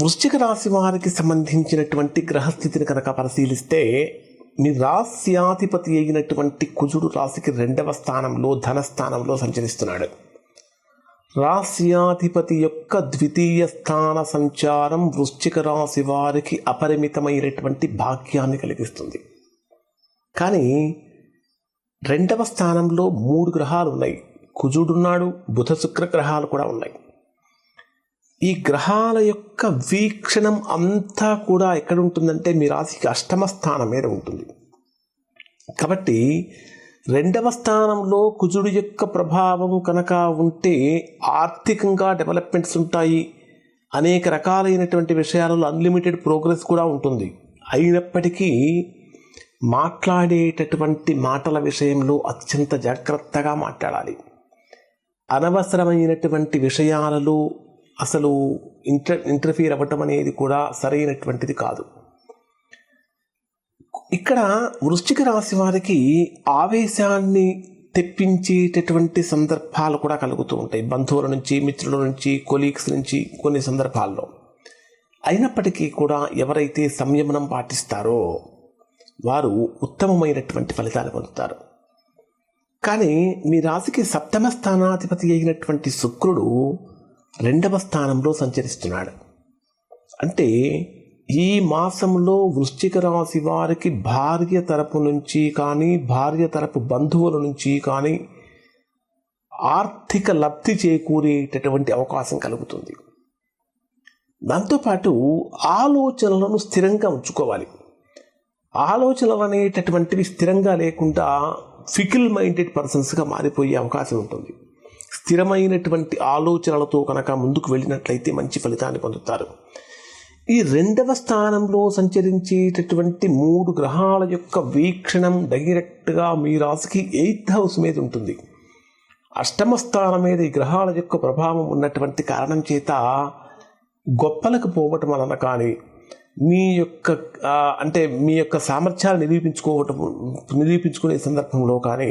వృశ్చిక రాశి వారికి సంబంధించినటువంటి గ్రహస్థితిని కనుక పరిశీలిస్తే మీ రాస్యాధిపతి అయినటువంటి కుజుడు రాశికి రెండవ స్థానంలో ధనస్థానంలో సంచరిస్తున్నాడు. రాస్యాధిపతి యొక్క ద్వితీయ స్థాన సంచారం వృశ్చిక రాశి వారికి అపరిమితమైనటువంటి భాగ్యాన్ని కలిగిస్తుంది. కానీ రెండవ స్థానంలో మూడు గ్రహాలు ఉన్నాయి. కుజుడున్నాడు బుధ శుక్ర గ్రహాలు కూడా ఉన్నాయి. ఈ గ్రహాల యొక్క వీక్షణం అంతా కూడా ఎక్కడ ఉంటుందంటే మీ రాశికి అష్టమ స్థానం మీద ఉంటుంది. కాబట్టి రెండవ స్థానంలో కుజుడు యొక్క ప్రభావం కనుక ఉంటే ఆర్థికంగా డెవలప్మెంట్స్ ఉంటాయి. అనేక రకాలైనటువంటి విషయాలలో అన్లిమిటెడ్ ప్రోగ్రెస్ కూడా ఉంటుంది. అయినప్పటికీ మాట్లాడేటటువంటి మాటల విషయంలో అత్యంత జాగ్రత్తగా మాట్లాడాలి. అనవసరమైనటువంటి విషయాలలో అసలు ఇంటర్ ఇంటర్ఫీర్ అవ్వటం అనేది కూడా సరైనటువంటిది కాదు. ఇక్కడ వృశ్చిక రాశి వారికి ఆవేశాన్ని తెప్పించేటటువంటి సందర్భాలు కూడా కలుగుతూ ఉంటాయి. బంధువుల నుంచి మిత్రుల నుంచి కొలీగ్స్ నుంచి కొన్ని సందర్భాల్లో. అయినప్పటికీ కూడా ఎవరైతే సంయమనం పాటిస్తారో వారు ఉత్తమమైనటువంటి ఫలితాలు పొందుతారు. కానీ మీ రాశికి సప్తమ స్థానాధిపతి అయినటువంటి శుక్రుడు రెండవ స్థానంలో సంచరిస్తున్నాడు. అంటే ఈ మాసంలో వృశ్చిక రాశి వారికి భార్య తరపు నుంచి కానీ భార్య తరపు బంధువుల నుంచి కానీ ఆర్థిక లబ్ధి చేకూరేటటువంటి అవకాశం కలుగుతుంది. దాంతోపాటు ఆలోచనలను స్థిరంగా ఉంచుకోవాలి. ఆలోచనలు అనేటటువంటివి స్థిరంగా లేకుండా ఫికిల్ మైండెడ్ పర్సన్స్గా మారిపోయే అవకాశం ఉంటుంది. స్థిరమైనటువంటి ఆలోచనలతో కనుక ముందుకు వెళ్ళినట్లయితే మంచి ఫలితాన్ని పొందుతారు. ఈ రెండవ స్థానంలో సంచరించేటటువంటి మూడు గ్రహాల యొక్క వీక్షణం డైరెక్ట్గా మీ రాశికి ఎయిత్ హౌస్ మీద ఉంటుంది. అష్టమ స్థానం మీద ఈ గ్రహాల యొక్క ప్రభావం ఉన్నటువంటి కారణం చేత గొప్పలకు పోవటం వలన కానీ మీ యొక్క అంటే మీ యొక్క సామర్థ్యాలు నిరూపించుకోవటం నిరూపించుకునే సందర్భంలో కానీ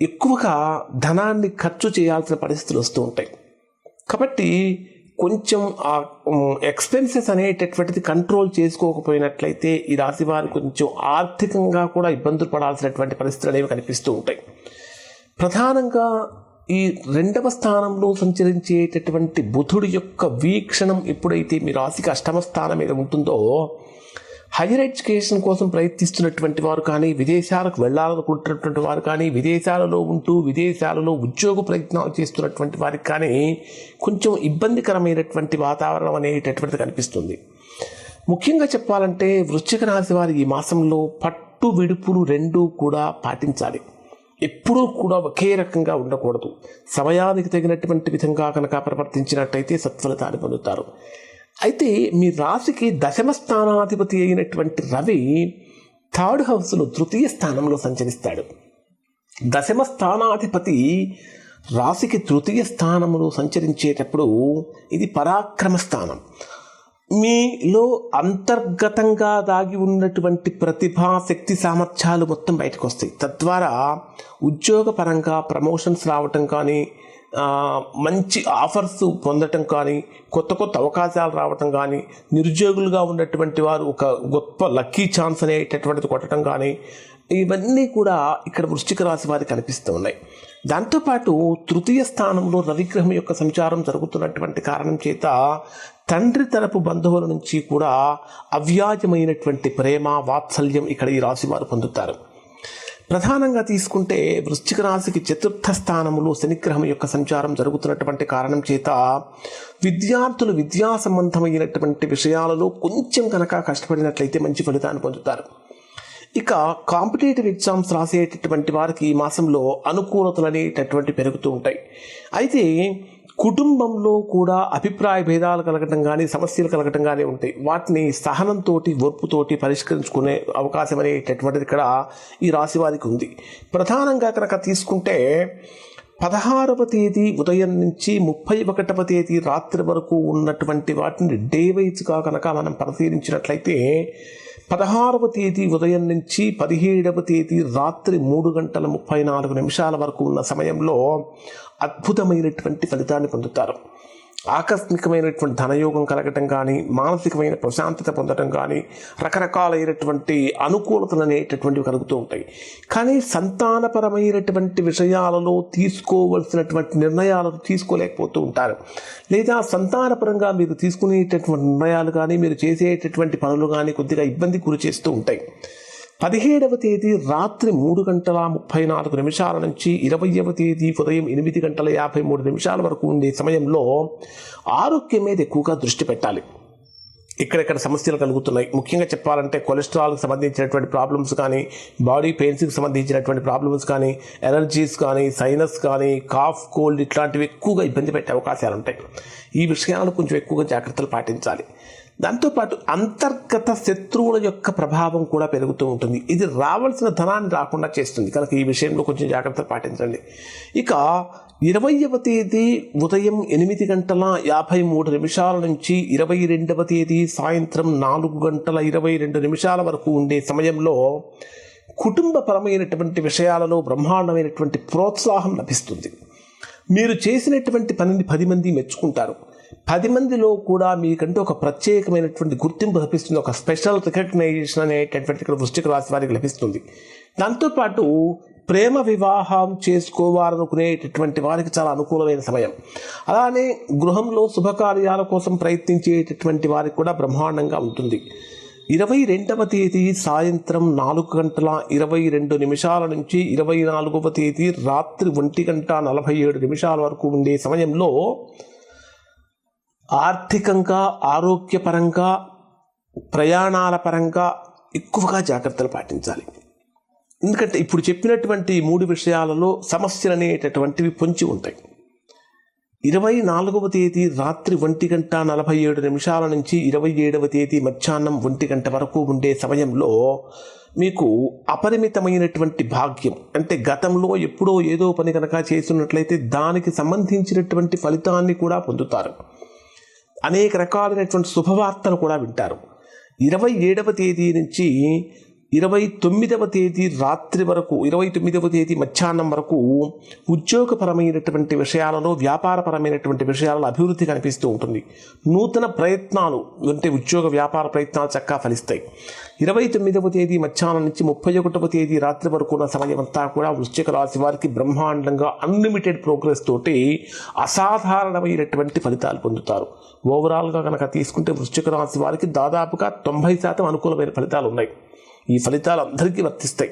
ఎక్కువగా ధనాన్ని ఖర్చు చేయాల్సిన పరిస్థితులు వస్తూ ఉంటాయి. కాబట్టి కొంచెం ఆ ఎక్స్పెన్సెస్ అనేటటువంటిది కంట్రోల్ చేసుకోకపోయినట్లయితే ఈ రాశి వారు కొంచెం ఆర్థికంగా కూడా ఇబ్బందులు పడాల్సినటువంటి పరిస్థితులు అనేవి కనిపిస్తూ ఉంటాయి. ప్రధానంగా ఈ రెండవ స్థానంలో సంచరించేటటువంటి బుధుడి యొక్క వీక్షణం ఎప్పుడైతే మీ రాశికి అష్టమ స్థానం మీద ఉంటుందో హైయర్ ఎడ్యుకేషన్ కోసం ప్రయత్నిస్తున్నటువంటి వారు కానీ విదేశాలకు వెళ్ళాలనుకుంటున్నటువంటి వారు కానీ విదేశాలలో ఉంటూ విదేశాలలో ఉద్యోగ ప్రయత్నాలు చేస్తున్నటువంటి వారికి కానీ కొంచెం ఇబ్బందికరమైనటువంటి వాతావరణం అనేటటువంటిది కనిపిస్తుంది. ముఖ్యంగా చెప్పాలంటే వృశ్చిక రాశి వారి ఈ మాసంలో పట్టు విడుపులు రెండూ కూడా పాటించాలి. ఎప్పుడూ కూడా ఒకే రకంగా ఉండకూడదు. సమయానికి తగినటువంటి విధంగా కనుక ప్రవర్తించినట్టయితే సత్ఫలితాన్ని పొందుతారు. అయితే మీ రాశికి దశమ స్థానాధిపతి అయినటువంటి రవి థర్డ్ హౌస్లో తృతీయ స్థానంలో సంచరిస్తాడు. దశమ స్థానాధిపతి రాశికి తృతీయ స్థానంలో సంచరించేటప్పుడు ఇది పరాక్రమ స్థానం. మీలో అంతర్గతంగా దాగి ఉన్నటువంటి ప్రతిభా శక్తి సామర్థ్యాలు మొత్తం బయటకు వస్తాయి. తద్వారా ఉద్యోగపరంగా ప్రమోషన్స్ రావటం కానీ మంచి ఆఫర్స్ పొందటం కానీ కొత్త కొత్త అవకాశాలు రావటం కానీ నిరుద్యోగులుగా ఉన్నటువంటి వారు ఒక గొప్ప లక్కీ ఛాన్స్ అనేటటువంటిది కొట్టడం కానీ ఇవన్నీ కూడా ఇక్కడ వృశ్చిక రాశి వారికి కనిపిస్తూ ఉన్నాయి. దాంతోపాటు తృతీయ స్థానంలో రవిగ్రహం యొక్క సంచారం జరుగుతున్నటువంటి కారణం చేత తండ్రి తరపు బంధువుల నుంచి కూడా అవ్యాజమైనటువంటి ప్రేమ వాత్సల్యం ఇక్కడ ఈ రాశి వారు పొందుతారు. ప్రధానంగా తీసుకుంటే వృశ్చిక రాశికి చతుర్థ స్థానంలో శనిగ్రహం యొక్క సంచారం జరుగుతున్నటువంటి కారణం చేత విద్యార్థులు విద్యా సంబంధమైనటువంటి విషయాలలో కొంచెం కనుక కష్టపడినట్లయితే మంచి ఫలితాన్ని పొందుతారు. ఇక కాంపిటేటివ్ ఎగ్జామ్స్ రాసేటటువంటి వారికి ఈ మాసంలో అనుకూలతలు అనేటటువంటి పెరుగుతూ ఉంటాయి. అయితే కుటుంబంలో కూడా అభిప్రాయ భేదాలు కలగటం కానీ సమస్యలు కలగటం కానీ ఉంటాయి. వాటిని సహనంతో ఓర్పుతోటి పరిష్కరించుకునే అవకాశం అనేటటువంటిది ఇక్కడ ఈ రాశి వారికి ఉంది. ప్రధానంగా కనుక తీసుకుంటే పదహారవ తేదీ ఉదయం నుంచి ముప్పై ఒకటవ తేదీ రాత్రి వరకు ఉన్నటువంటి వాటిని డే వైజ్గా కనుక మనం పరిశీలించినట్లయితే పదహారవ తేదీ ఉదయం నుంచి పదిహేడవ తేదీ రాత్రి మూడు గంటల ముప్పై నాలుగు నిమిషాల వరకు ఉన్న సమయంలో అద్భుతమైనటువంటి ఫలితాన్ని పొందుతారు. ఆకస్మికమైనటువంటి ధనయోగం కలగటం కానీ మానసికమైన ప్రశాంతత పొందటం కానీ రకరకాలైనటువంటి అనుకూలతలు అనేటటువంటివి కలుగుతూ ఉంటాయి. కానీ సంతానపరమైనటువంటి విషయాలలో తీసుకోవలసినటువంటి నిర్ణయాలను తీసుకోలేకపోతూ ఉంటారు. లేదా సంతానపరంగా మీరు తీసుకునేటటువంటి నిర్ణయాలు కానీ మీరు చేసేటటువంటి పనులు కానీ కొద్దిగా ఇబ్బంది గురి చేస్తూ ఉంటాయి. పదిహేడవ తేదీ రాత్రి మూడు గంటల ముప్పై నాలుగు నిమిషాల నుంచి ఇరవయవ తేదీ ఉదయం ఎనిమిది గంటల యాభై మూడు నిమిషాల వరకు ఉండే సమయంలో ఆరోగ్యం మీద ఎక్కువగా దృష్టి పెట్టాలి. ఇక్కడెక్కడ సమస్యలు కలుగుతున్నాయి? ముఖ్యంగా చెప్పాలంటే కొలెస్ట్రాల్కి సంబంధించినటువంటి ప్రాబ్లమ్స్ కానీ బాడీ పెయిన్స్కి సంబంధించినటువంటి ప్రాబ్లమ్స్ కానీ ఎలర్జీస్ కానీ సైనస్ కానీ కాఫ్ కోల్డ్ ఇట్లాంటివి ఎక్కువగా ఇబ్బంది పెట్టే అవకాశాలు ఉంటాయి ఈ విషయాలను కొంచెం ఎక్కువగా జాగ్రత్తలు పాటించాలి. దాంతోపాటు అంతర్గత శత్రువుల యొక్క ప్రభావం కూడా పెరుగుతూ ఉంటుంది. ఇది రావాల్సిన ధనాన్ని రాకుండా చేస్తుంది. కనుక ఈ విషయంలో కొంచెం జాగ్రత్తలు పాటించండి. ఇక ఇరవైవ తేదీ ఉదయం ఎనిమిది గంటల యాభై మూడు నిమిషాల నుంచి ఇరవై రెండవ తేదీ సాయంత్రం నాలుగు గంటల ఇరవై రెండు నిమిషాల వరకు ఉండే సమయంలో కుటుంబపరమైనటువంటి విషయాలలో బ్రహ్మాండమైనటువంటి ప్రోత్సాహం లభిస్తుంది. మీరు చేసినటువంటి పనిని పది మంది మెచ్చుకుంటారు. పది మందిలో కూడా మీకంటే ఒక ప్రత్యేకమైనటువంటి గుర్తింపు లభిస్తుంది. ఒక స్పెషల్ రికగ్నైజేషన్ అనేటటువంటి ఇక్కడ వృష్టిక రాశి వారికి లభిస్తుంది. దాంతోపాటు ప్రేమ వివాహం చేసుకోవాలనుకునేటటువంటి వారికి చాలా అనుకూలమైన సమయం. అలానే గృహంలో శుభకార్యాల కోసం ప్రయత్నించేటటువంటి వారికి కూడా బ్రహ్మాండంగా ఉంటుంది. ఇరవై రెండవ తేదీ సాయంత్రం నాలుగు గంటల ఇరవై రెండు నిమిషాల నుంచి ఇరవై నాలుగవ తేదీ రాత్రి ఒంటి గంట నలభై ఏడు నిమిషాల వరకు ఉండే సమయంలో ఆర్థికంగా ఆరోగ్యపరంగా ప్రయాణాల పరంగా ఎక్కువగా జాగ్రత్తలు పాటించాలి. ఎందుకంటే ఇప్పుడు చెప్పినటువంటి మూడు విషయాలలో సమస్యలు అనేటటువంటివి పొంచి ఉంటాయి. ఇరవై నాలుగవ తేదీ రాత్రి ఒంటి గంట నలభై ఏడు నిమిషాల నుంచి ఇరవై ఏడవ తేదీ మధ్యాహ్నం ఒంటి గంట వరకు ఉండే సమయంలో మీకు అపరిమితమైనటువంటి భాగ్యం అంటే గతంలో ఎప్పుడో ఏదో పని కనుక చేస్తున్నట్లయితే దానికి సంబంధించినటువంటి ఫలితాన్ని కూడా పొందుతారు. అనేక రకాలైనటువంటి శుభవార్తలు కూడా వింటారు. ఇరవై ఏడవ తేదీ నుంచి ఇరవై తొమ్మిదవ తేదీ రాత్రి వరకు ఇరవై తొమ్మిదవ తేదీ మధ్యాహ్నం వరకు ఉద్యోగపరమైనటువంటి విషయాలలో వ్యాపారపరమైనటువంటి విషయాలలో అభివృద్ధి కనిపిస్తూ ఉంటుంది. నూతన ప్రయత్నాలు అంటే ఉద్యోగ వ్యాపార ప్రయత్నాలు చక్కగా ఫలిస్తాయి. ఇరవై తొమ్మిదవ తేదీ మధ్యాహ్నం నుంచి ముప్పై ఒకటవ తేదీ రాత్రి వరకు ఉన్న సమయం అంతా కూడా వృశ్చిక రాశి వారికి బ్రహ్మాండంగా అన్లిమిటెడ్ ప్రోగ్రెస్ తోటి అసాధారణమైనటువంటి ఫలితాలు పొందుతారు. ఓవరాల్గా కనుక తీసుకుంటే వృశ్చిక రాశి వారికి దాదాపుగా తొంభై శాతం అనుకూలమైన ఫలితాలు ఉన్నాయి. ఈ ఫలితాలు అందరికీ వర్తిస్తాయి.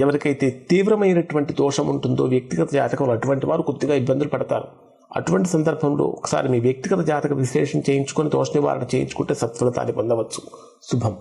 ఎవరికైతే తీవ్రమైనటువంటి దోషం ఉంటుందో వ్యక్తిగత జాతకంలో అటువంటి వారు కొద్దిగా ఇబ్బందులు పడతారు. అటువంటి సందర్భంలో ఒకసారి మీ వ్యక్తిగత జాతక విశ్లేషణ చేయించుకొని దోష నివారణ చేయించుకుంటే సత్ఫలితాన్ని పొందవచ్చు. శుభం.